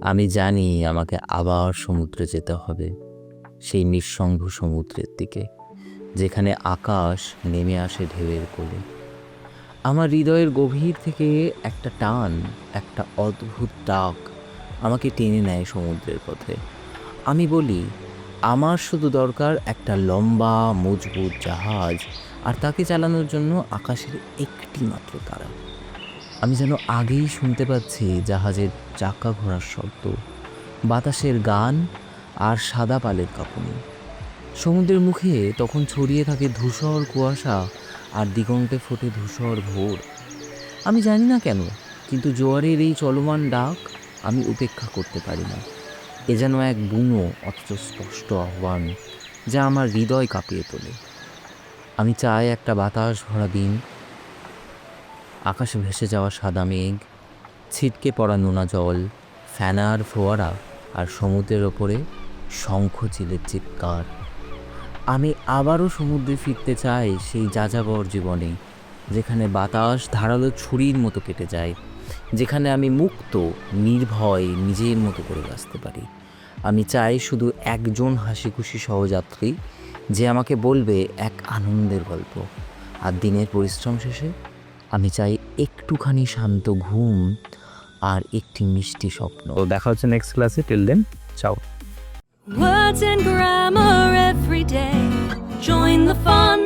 আমি জানি আমাকে আবার সমুদ্রে যেতে হবে, সেই নিঃসঙ্গ সমুদ্রের দিকে, যেখানে আকাশ নেমে আসে ঢেউয়ের কোলে। আমার হৃদয়ের গভীর থেকে একটা টান, একটা অদ্ভুত ডাক আমাকে টেনে নেয় সমুদ্রের পথে। আমি বলি, আমার শুধু দরকার একটা লম্বা, মজবুত জাহাজ, আর তাকে চালানোর জন্য আকাশের একটি মাত্র তারা। আমি যেন আগেই শুনতে পাচ্ছি জাহাজের চাকা ঘোরার শব্দ, বাতাসের গান আর সাদা পালের কাঁপুনি। সমুদ্রের মুখে তখন ছড়িয়ে থাকে ধূসর কুয়াশা আর দিগন্তে ফোটে ধূসর ভোর। আমি জানি না কেন, কিন্তু জোয়ারের এই চলমান ডাক আমি উপেক্ষা করতে পারি না। এ যেন এক বুনো অথচ স্পষ্ট আহ্বান যা আমার হৃদয় কাঁপিয়ে তোলে। আমি চাই একটা বাতাস ভরা দিন আকাশে ভেসে যাওয়া সাদা মেঘ, ছিটকে পড়া নোনা জল ফ্যানার ফোয়ারা আর সমুদ্রের ওপরে শঙ্খ চিলের চিৎকার। আমি আবারও সমুদ্রে ফিরতে চাই সেই যাযাবর জীবনে, যেখানে বাতাস ধারালো ছুরির মতো কেটে যায়, যেখানে আমি মুক্ত, নির্ভয়, নিজের মতো করে বাঁচতে পারি। আমি চাই শুধু একজন হাসি খুশি সহযাত্রী, যে আমাকে বলবে এক আনন্দের গল্প। আর দিনের পরিশ্রম শেষে আমি চাই একটুখানি শান্ত ঘুম আর একটি মিষ্টি স্বপ্ন তো দেখা হচ্ছে নেক্সট ক্লাসে টিল দেন চাও Words and grammar every day. Join the fun,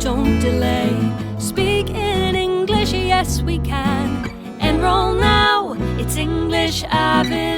don't delay. Speak in English, yes we can. Enroll now, it's English Avision.